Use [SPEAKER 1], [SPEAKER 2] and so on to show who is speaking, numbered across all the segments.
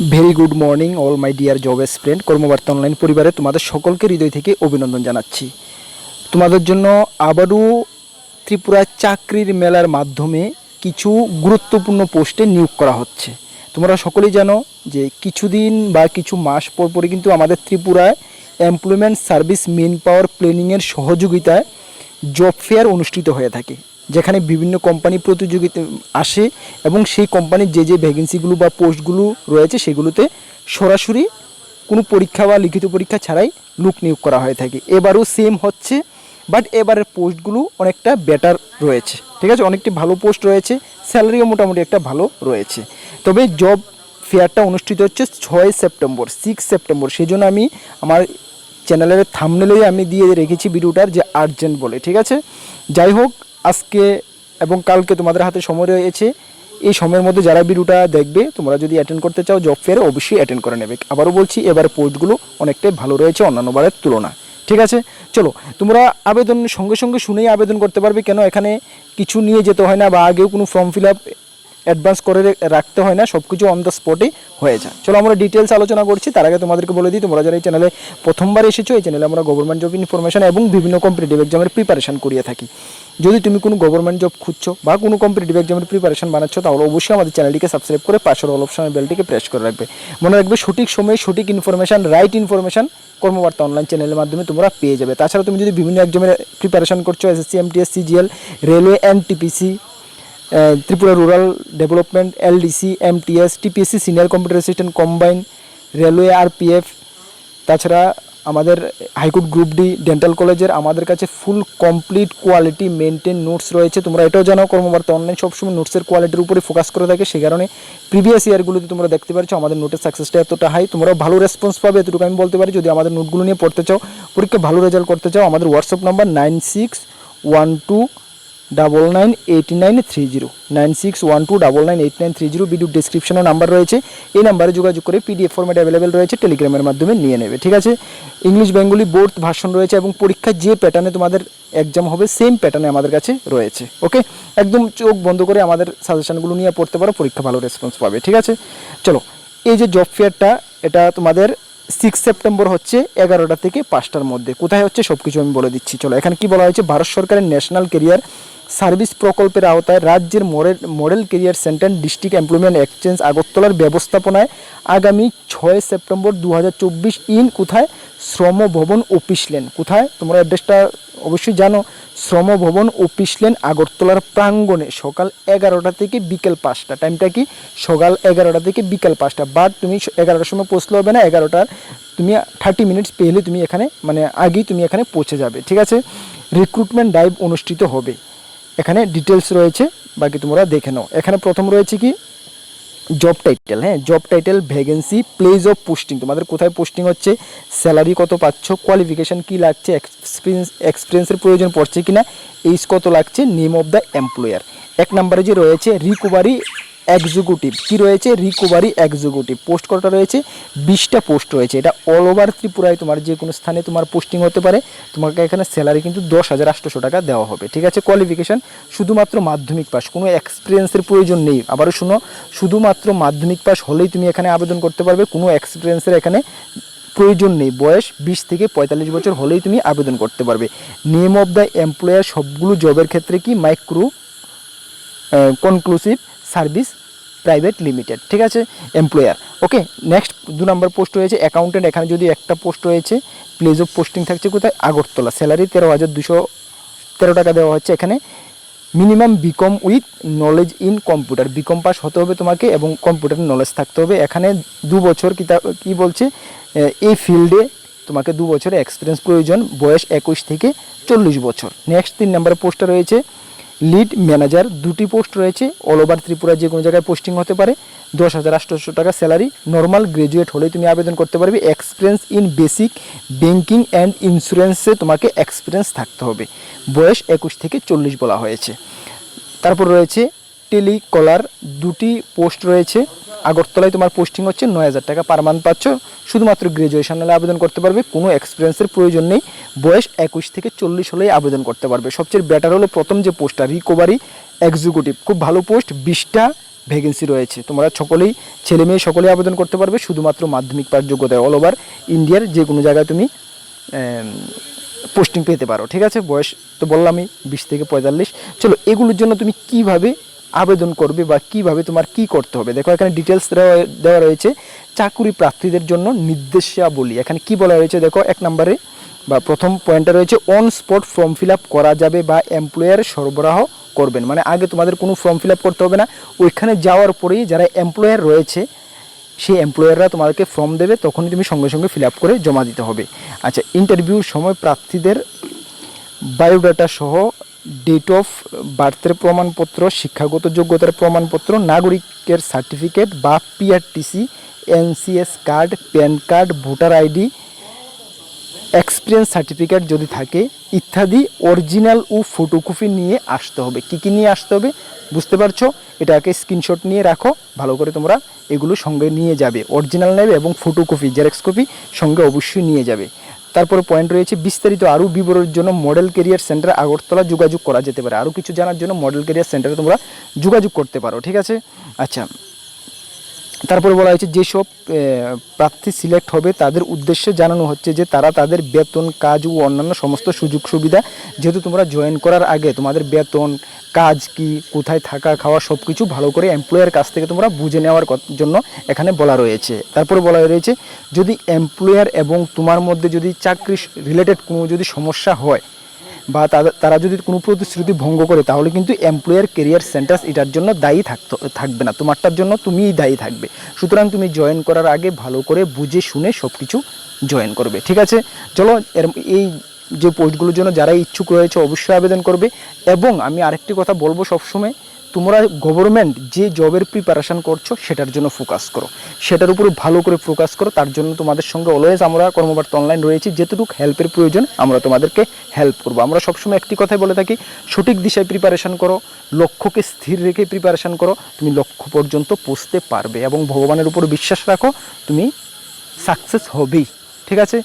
[SPEAKER 1] Very good morning all my dear job friend Karmabarta online পরিবারে তোমাদের সকলকে হৃদয় থেকে অভিনন্দন জানাচ্ছি। তোমাদের জন্য আবারও ত্রিপুরা চাকরির মেলার মাধ্যমে কিছু গুরুত্বপূর্ণ পোস্টে নিয়োগ করা হচ্ছে। তোমরা সকলেই জানো যে কিছুদিন বা কিছু মাস পর পরে কিন্তু আমাদের ত্রিপুরায় এমপ্লয়মেন্ট সার্ভিস মেন পাওয়ার প্ল্যানিংয়ের সহযোগিতায় জব ফেয়ার অনুষ্ঠিত হয়ে থাকে। যেখানে বিভিন্ন কোম্পানি প্রতিযোগিতা আসে এবং সেই কোম্পানির যে যে ভ্যাকেন্সিগুলো বা পোস্টগুলো রয়েছে সেগুলোতে সরাসরি কোনো পরীক্ষা বা লিখিত পরীক্ষা ছাড়াই লোক নিয়োগ করা হয়ে থাকে। এবারও সেম হচ্ছে বাট এবারের পোস্টগুলো অনেকটা বেটার রয়েছে। ঠিক আছে? অনেকটি ভালো পোস্ট রয়েছে স্যালারিও মোটামুটি একটা ভালো রয়েছে। তবে জব ফেয়ারটা অনুষ্ঠিত হচ্ছে ছয় সেপ্টেম্বর সিক্স সেপ্টেম্বর। সেই জন্য আমি আমার চ্যানেলের থামনেলেই আমি দিয়ে রেখেছি ভিডিওটার, যে আর্জেন্ট বলে। ঠিক আছে? যাই হোক আজকে এবং কালকে তোমাদের হাতে সময় রয়েছে। এই সময়ের মধ্যে যারা ভিডিওটা দেখবে, তোমরা যদি অ্যাটেন্ড করতে চাও জব ফেয়ারে অবশ্যই অ্যাটেন্ড করে নেবে। আবারও বলছি, এবার পোস্টগুলো অনেকটাই ভালো রয়েছে অন্যান্য বারের তুলনায়। ঠিক আছে? চলো, তোমরা আবেদন সঙ্গে সঙ্গে শুনেই আবেদন করতে পারবে কেন? এখানে কিছু নিয়ে যেতে হয় না বা আগেও কোনো ফর্ম ফিল আপ অ্যাডভান্স করে রাখতে হয় না সব কিছু অন দ্য স্পটে হয়ে যায়। চলো আমরা ডিটেলস আলোচনা করছি, তার আগে তোমাদেরকে বলে দিই, তোমরা যারা এই চ্যানেলে প্রথমবার এসেছ, এই চ্যানেলে আমরা গভর্নমেন্ট জব ইনফরমেশন এবং বিভিন্ন কম্পিটিটিভ এক্সামের প্রিপারেশন করিয়ে থাকি। যদি তুমি কোনো গভর্নমেন্ট জব খুঁজছো বা কোনো কম্পিটিটিভ এক্সামের প্রিপারেশন বানাচ্ছ, তাহলে অবশ্যই আমাদের চ্যানেলটিকে সাবস্ক্রাইব করে পাশের অল অপশনের বেলটিকে প্রেস করে রাখবে। মনে রাখবে, সঠিক সময়ে সঠিক information right information Karmabarta online চ্যানেলের মাধ্যমে তোমরা পেয়ে যাবে। তাছাড়া তুমি যদি বিভিন্ন এক্সামের প্রিপারেশন করছ SSC MTS CGL railway NTPC Tripura rural development LDC MTS TPSC senior computer assistant combine railway RPF তাছাড়া আমাদের high court group D dental কলেজের আমাদের কাছে full complete quality maintain notes রয়েছে। তোমরা এটাও জানো, কর্মবার্তা অনলাইন সবসময় নোটসের কোয়ালিটির উপরে ফোকাস করে থাকে। সে কারণে প্রিভিয়াস ইয়ারগুলোতে তোমরা দেখতে পারছ, আমাদের নোটের সাকসেসটা এতটা হাই তোমরাও ভালো রেসপন্স পাবে, এতটুকু আমি বলতে পারি। যদি আমাদের নোটগুলো নিয়ে পড়তে চাও, পরীক্ষা ভালো রেজাল্ট করতে চাও, আমাদের WhatsApp number nine six one two double nine eight nine three zero nine six one two double nine eight nine three zero video ডিসক্রিপশনে নাম্বার রয়েছে। এই নাম্বারে যোগাযোগ করে পিডিএফ ফর্মেট অ্যাভেলেবেল রয়েছে টেলিগ্রামের মাধ্যমে নিয়ে নেবে, ঠিক আছে? ইংলিশ বেঙ্গলি বোর্ড ভার্সন রয়েছে এবং পরীক্ষা যে প্যাটার্নে তোমাদের এক্সাম হবে সেম প্যাটার্নে আমাদের কাছে রয়েছে ওকে একদম চোখ বন্ধ করে আমাদের সাজেশনগুলো নিয়ে পড়তে পারো, পরীক্ষা ভালো রেসপন্স পাবে, ঠিক আছে? চলো, এই যে জব ফেয়ারটা এটা তোমাদের সিক্স সেপ্টেম্বর হচ্ছে এগারোটা থেকে পাঁচটার মধ্যে। কোথায় হচ্ছে সব কিছু আমি বলে দিচ্ছি। চলো, এখানে কি বলা হয়েছে? ভারত সরকারের ন্যাশনাল কেরিয়ার সার্ভিস প্রকল্পের আওতায় রাজ্যের model model career centre district employment exchange আগরতলার ব্যবস্থাপনায় আগামী ছয় সেপ্টেম্বর দু হাজার চব্বিশ ইন কোথায়? শ্রম ভবন অফিস লেন। কোথায়? তোমরা অ্যাড্রেসটা অবশ্যই জানো। শ্রম ভবন অফিস লেন আগরতলার প্রাঙ্গণে সকাল এগারোটা থেকে বিকেল পাঁচটা। টাইমটা কি? সকাল এগারোটা থেকে বিকেল পাঁচটা। বাট তুমি এগারোটার সময় পৌঁছলে হবে না, এগারোটার তুমি থার্টি মিনিটস পেলে তুমি এখানে মানে আগেই তুমি এখানে পৌঁছে যাবে। ঠিক আছে? রিক্রুটমেন্ট ড্রাইভ অনুষ্ঠিত হবে। এখানে ডিটেলস রয়েছে, বাকি তোমরা দেখে নাও। এখানে প্রথম রয়েছে কি? জব টাইটেল হ্যাঁ? Job title vacancy place of posting তোমাদের কোথায় পোস্টিং হচ্ছে? স্যালারি কত পাচ্ছ? কোয়ালিফিকেশান কী লাগছে? এক্সপিরিয়েন্স এক্সপিরিয়েন্সের প্রয়োজন পড়ছে কি না এইস কত লাগছে? নেম অফ দ্য এমপ্লয়ার এক নম্বরে যে রয়েছে রিকভারি এক্সিকিউটিভ কি রয়েছে? রিকভারি এক্সিকিউটিভ পোস্ট কটা রয়েছে? বিশটা পোস্ট রয়েছে। এটা অল ওভার ত্রিপুরায় তোমার যে কোনো স্থানে তোমার পোস্টিং হতে পারে। তোমাকে এখানে স্যালারি কিন্তু দশ হাজার আটশোশো টাকা দেওয়া হবে। ঠিক আছে? কোয়ালিফিকেশন শুধুমাত্র মাধ্যমিক পাস কোনো এক্সপিরিয়েন্সের প্রয়োজন নেই। আবারও শুনো, শুধুমাত্র মাধ্যমিক পাস হলেই তুমি এখানে আবেদন করতে পারবে। কোনো এক্সপিরিয়েন্সের এখানে প্রয়োজন নেই। বয়স বিশ থেকে পঁয়তাল্লিশ বছর হলেই তুমি আবেদন করতে পারবে। নেম অফ দ্য এমপ্লয়ার সবগুলো জবের ক্ষেত্রে কি? Micro conclusive service private limited, ঠিক আছে? এমপ্লয়ার ওকে নেক্সট দু নম্বর পোস্ট রয়েছে অ্যাকাউন্টেন্ট এখানে যদি একটা পোস্ট রয়েছে প্লেস অফ পোস্টিং থাকছে কোথায়? আগরতলা। স্যালারি তেরো হাজার দুশো তেরো টাকা দেওয়া হচ্ছে এখানে। Minimum BCom with knowledge in computer BCom pass হতে হবে তোমাকে এবং কম্পিউটার নলেজ থাকতে হবে। এখানে দু বছর কি কি বলছে? এই ফিল্ডে তোমাকে দু বছরের এক্সপিরিয়েন্স প্রয়োজন। বয়স একুশ থেকে চল্লিশ বছর। নেক্সট তিন নম্বর পোস্টটা রয়েছে লিড ম্যানেজার দুটি পোস্ট রয়েছে। অল ওভার ত্রিপুরা যে কোনো জায়গায় পোস্টিং হতে পারে। দশ হাজার আটশোশো টাকা স্যালারি, নর্মাল গ্রাজুয়েট হলেই তুমি আবেদন করতে পারবে। Experience in basic banking and ইন্স্যুরেন্সে তোমাকে এক্সপিরিয়েন্স থাকতে হবে। বয়স একুশ থেকে চল্লিশ বলা হয়েছে। তারপর রয়েছে টেলিকলার, দুটি পোস্ট রয়েছে। আগরতলায় তোমার পোস্টিং হচ্ছে নয় হাজার টাকা পার মান্থ পাচ্ছ। শুধুমাত্র গ্রাজুয়েশন হলে আবেদন করতে পারবে, কোনো এক্সপিরিয়েন্সের প্রয়োজন নেই। বয়স একুশ থেকে চল্লিশ হলেই আবেদন করতে পারবে। সবচেয়ে বেটার হলো প্রথম যে পোস্টটা রিকভারি এক্সিকিউটিভ খুব ভালো পোস্ট বিশটা ভ্যাকেন্সি রয়েছে। তোমরা সকলেই, ছেলে মেয়ে সকলেই আবেদন করতে পারবে, শুধুমাত্র মাধ্যমিক পাস যোগ্যতায় অল ওভার ইন্ডিয়ার যে কোনো জায়গায় তুমি পোস্টিং পেতে পারো। ঠিক আছে? বয়স তো বললামই, বিশ থেকে পঁয়তাল্লিশ। চলো, এগুলোর জন্য তুমি কীভাবে আবেদন করবে বা কীভাবে তোমার কি করতে হবে। দেখো, এখানে ডিটেলস দেওয়া রয়েছে চাকুরি প্রার্থীদের জন্য নির্দেশাবলী। এখানে কি বলা হয়েছে দেখো, এক নম্বরে বা প্রথম পয়েন্টটা রয়েছে অন স্পট ফর্ম ফিল করা যাবে বা এমপ্লয়ার সরবরাহ করবেন। মানে আগে তোমাদের কোনো ফর্ম ফিল করতে হবে না। ওইখানে যাওয়ার পরেই যারা এমপ্লয়ার রয়েছে, সেই এমপ্লয়াররা তোমাদেরকে ফর্ম দেবে, তখনই তুমি সঙ্গে সঙ্গে ফিল করে জমা দিতে হবে। আচ্ছা ইন্টারভিউর সময় প্রার্থীদের বায়োডাটা সহ ডেট অফ বার্থের প্রমাণপত্র, শিক্ষাগত যোগ্যতার প্রমাণপত্র, নাগরিকের সার্টিফিকেট বা PRTC NCS card PAN card voter ID experience certificate যদি থাকে, ইত্যাদি অরিজিনাল ও ফটোকপি নিয়ে আসতে হবে। কি কি নিয়ে আসতে হবে? বুঝতে পারছ? এটাকে স্ক্রিনশট নিয়ে রাখো। ভালো করে তোমরা এগুলো সঙ্গে নিয়ে যাবে। অরিজিনাল নেবে এবং ফটোকপি জেরক্স কপি সঙ্গে অবশ্যই নিয়ে যাবে। তারপরে পয়েন্ট রয়েছে, বিস্তারিত আরও বিবরণের জন্য মডেল কেরিয়ার সেন্টার আগরতলা যোগাযোগ করা যেতে পারে। আরও কিছু জানার জন্য মডেল কেরিয়ার সেন্টারে তোমরা যোগাযোগ করতে পারো, ঠিক আছে? আচ্ছা তারপরে বলা হয়েছে, যেসব প্রার্থী সিলেক্ট হবে, তাদের উদ্দেশ্যে জানানো হচ্ছে যে তারা তাদের বেতন, কাজ ও অন্যান্য সমস্ত সুযোগ সুবিধা যেহেতু তোমরা জয়েন করার আগে তোমাদের বেতন, কাজ কি, কোথায় থাকা, খাওয়া সব কিছু ভালো করে এমপ্লয়ার কাছ থেকে তোমরা বুঝে নেওয়ার জন্য এখানে বলা রয়েছে। তারপরে বলা রয়েছে, যদি এমপ্লয়ার এবং তোমার মধ্যে যদি চাকরি রিলেটেড কোনো যদি সমস্যা হয় বা তারা যদি কোনো প্রতিশ্রুতি ভঙ্গ করে, তাহলে কিন্তু এমপ্লয়ার কেরিয়ার সেন্টার্স এটার জন্য দায়ী থাকতো, থাকবে না। তোমারটার জন্য তুমিই দায়ী থাকবে। সুতরাং তুমি জয়েন করার আগে ভালো করে বুঝে শুনে সব কিছু জয়েন করবে। ঠিক আছে? চলো, এর, এই যে পোস্টগুলোর জন্য যারা ইচ্ছুক রয়েছে, অবশ্যই আবেদন করবে। এবং আমি আরেকটি কথা বলব সবসময় তোমরা গভর্নমেন্ট যে জবের প্রিপারেশন করছ, সেটার জন্য ফোকাস করো। সেটার উপরে ভালো করে ফোকাস করো, তার জন্য তোমাদের সঙ্গে অলওয়েজ আমরা কর্মবার্তা অনলাইন রয়েছি যেটুকু হেল্পের প্রয়োজন, আমরা তোমাদেরকে হেল্প করব। আমরা সবসময় একটি কথাই বলে থাকি, সঠিক দিশায় প্রিপারেশন করো, লক্ষ্যকে স্থির রেখে প্রিপারেশান করো, তুমি লক্ষ্য পর্যন্ত পৌঁছতে পারবে এবং ভগবানের উপর বিশ্বাস রাখো, তুমি সাকসেস হবেই। ঠিক আছে?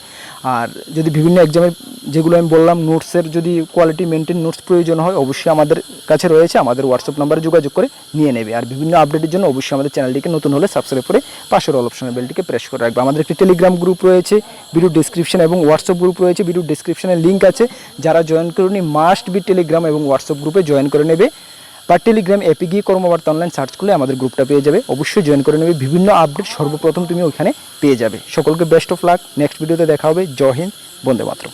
[SPEAKER 1] আর যদি বিভিন্ন এক্সামের যেগুলো আমি বললাম নোটসের যদি কোয়ালিটি মেনটেন নোটস প্রয়োজন হয়, অবশ্যই আমাদের কাছে রয়েছে। আমাদের হোয়াটসঅ্যাপ নাম্বারে যোগাযোগ করে নিয়ে নেবে। আর বিভিন্ন আপডেটের জন্য অবশ্যই আমাদের চ্যানেলটিকে নতুন হলে সাবস্ক্রাইব করে পাশের অল অপশনের বেলটিকে প্রেস করে রাখবে। আমাদের একটি টেলিগ্রাম গ্রুপ রয়েছে ভিডিও ডিসক্রিপশন এবং হোয়াটসঅ্যাপ গ্রুপ রয়েছে। ভিডিও ডিসক্রিপশনের লিঙ্ক আছে। যারা জয়েন করুনি মাস্ট বি টেলিগ্রাম এবং হোয়াটসঅ্যাপ গ্রুপে জয়েন করে নেবে। বা টেলিগ্রাম অ্যাপে গিয়ে কর্মবার্তা অনলাইন সার্চ করলে আমাদের গ্রুপটা পেয়ে যাবে। অবশ্যই জয়েন করে নেবে। বিভিন্ন আপডেট সর্বপ্রথম তুমি ওইখানে পেয়ে যাবে। সকলকে বেস্ট অফ লাক নেক্সট ভিডিওতে দেখা হবে। জয় হিন্দ। বন্দে মাতরম।